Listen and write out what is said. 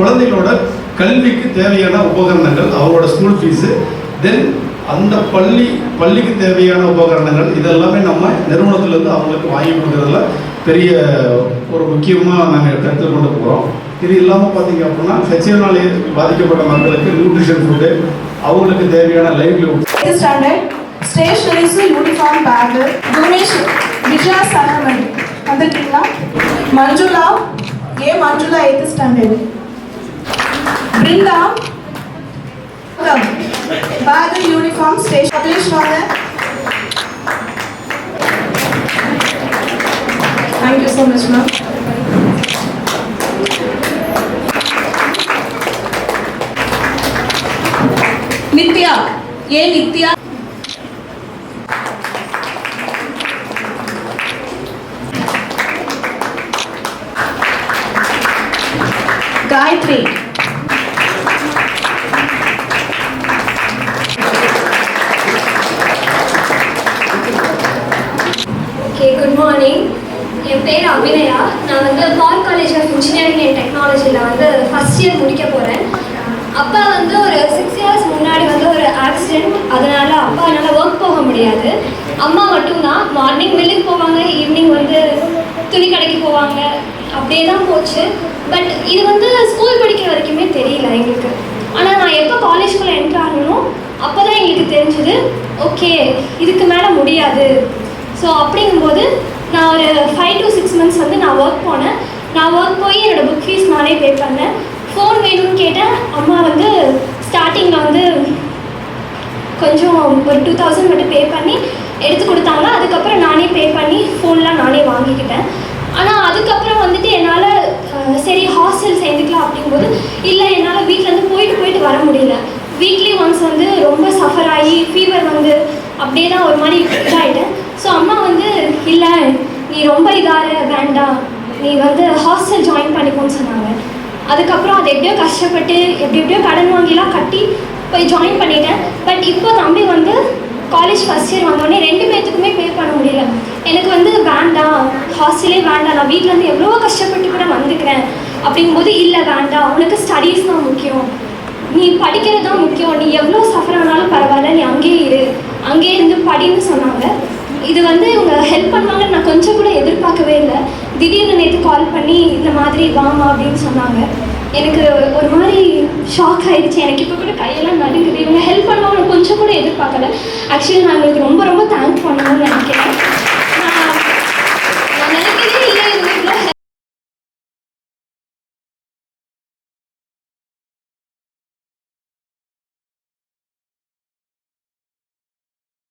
குழந்தைகளோட கல்விக்கு தேவையான உபகரணங்கள் அவரோட ஸ்கூல் ஃபீஸு தென் அந்த பள்ளி பள்ளிக்கு தேவையான உபகரணங்கள் இதெல்லாமே நம்ம நிறுவனத்திலேருந்து அவங்களுக்கு வாங்கி கொடுக்குறதுல பெரிய ஒரு முக்கியமாக நாங்கள் கருத்தில் கொண்டு போகிறோம் இது இல்லாமல் பார்த்தீங்க அப்படின்னா ஹெச்என்ஆல் பாதிக்கப்பட்ட மக்களுக்கு நியூட்ரிஷன் ஃபுட்டு அவங்களுக்கு தேவையான livelihood eighth stationeries uniform back Gunesh Vijaya Saravanan வந்துருக்கீங்களா மஞ்சுளா? ஏ Manjula eighth standard Brinda back uniform station Akhilesh வாங்க thank you so much ma'am Nithya ஏ Nithya Gayatri okay good morning என் பேர் அபிநயா. நான் வந்து பால் காலேஜ் ஆஃப் இன்ஜினியரிங் அண்ட் டெக்னாலஜியில் வந்து ஃபஸ்ட் இயர் முடிக்க போகிறேன் அப்பா வந்து ஒரு சிக்ஸ் இயர்ஸ் முன்னாடி வந்து ஒரு ஆக்சிடெண்ட் அதனால் அப்பா என்னால் ஒர்க் போக முடியாது. அம்மா மட்டும்தான். மார்னிங் மில்லுக்கு போவாங்க ஈவினிங் வந்து துணி கடைக்கு போவாங்க. அப்படியே தான் போச்சு. பட் இது வந்து ஸ்கூல் படிக்கிற வரைக்குமே தெரியல எங்களுக்கு. ஆனால் நான் எப்போ காலேஜ்குள்ளே என்ட்ரு ஆகணும் அப்போ தான் எங்களுக்கு தெரிஞ்சுது ஓகே இதுக்கு மேலே முடியாது. ஸோ அப்படிங்கும்போது நான் ஒரு ஃபைவ் டு சிக்ஸ் மந்த்ஸ் வந்து நான் ஒர்க் போனேன். நான் ஒர்க் போய் என்னோடய புக் ஃபீஸ் நானே பே பண்ணேன். ஃபோன் வேணும்னு கேட்டேன். அம்மா வந்து ஸ்டார்டிங்கில் வந்து கொஞ்சம் ஒரு டூ தௌசண்ட் மட்டும் பே பண்ணி எடுத்து கொடுத்தாங்க. அதுக்கப்புறம் நானே பே பண்ணி ஃபோன்லாம் நானே வாங்கிக்கிட்டேன். ஆனால் அதுக்கப்புறம் வந்துட்டு என்னால் சரி ஹாஸ்டல் சேர்ந்துக்கலாம் அப்படிங்கும்போது இல்லை என்னால் வீட்டிலேருந்து போயிட்டு போயிட்டு வர முடியல. வீக்லி ஒன்ஸ் வந்து ரொம்ப சஃபர் ஆகி ஃபீவர் வந்து அப்படியே தான் ஒரு மாதிரி இதாகிட்டேன் ஸோ அம்மா வந்து இல்லை நீ ரொம்ப இதாக வேண்டாம் நீ வந்து ஹாஸ்டல் ஜாயின் பண்ணிக்கோன்னு சொன்னாங்க. அதுக்கப்புறம் அதை எப்படியோ கஷ்டப்பட்டு எப்படி எப்படியோ கடன் வாங்கிலாம் கட்டி போய் ஜாயின் பண்ணிட்டேன். பட் இப்போ தம்பி வந்து காலேஜ் ஃபஸ்ட் இயர் வந்தோடனே ரெண்டு பேர்த்துக்குமே பே பண்ண முடியல. எனக்கு வந்து வேண்டாம் ஹாஸ்டலே வேண்டாம் நான் வீட்டிலேருந்து எவ்வளோ கஷ்டப்பட்டு கூட வந்துக்கிறேன் அப்படிங்கும்போது இல்லை வேண்டாம் உனக்கு ஸ்டடீஸ் தான் முக்கியம். நீ படிக்கிறது தான் முக்கியம். நீ எவ்வளோ சஃபர் ஆனாலும் பரவாயில்ல. நீ அங்கேயே இரு. அங்கேயே இருந்து படின்னு சொன்னாங்க. இது வந்து இவங்க ஹெல்ப் பண்ணுவாங்கன்னு நான் கொஞ்சம் கூட எதிர்பார்க்கவே இல்லை. திடீர்னு நேற்று கால் பண்ணி இந்த மாதிரி வாமா அப்படின்னு சொன்னாங்க. எனக்கு ஒரு மாதிரி ஷாக் ஆயிடுச்சு. எனக்கு இப்போ கூட கையெல்லாம் நடுங்குது. இவங்க ஹெல்ப் பண்ணுவாங்கன்னு கொஞ்சம் கூட எதிர்பார்க்கல. ஆக்சுவலி நான் உங்களுக்கு ரொம்ப ரொம்ப தேங்க்ஸ் பண்ணணும்னு நினைக்கிறேன்.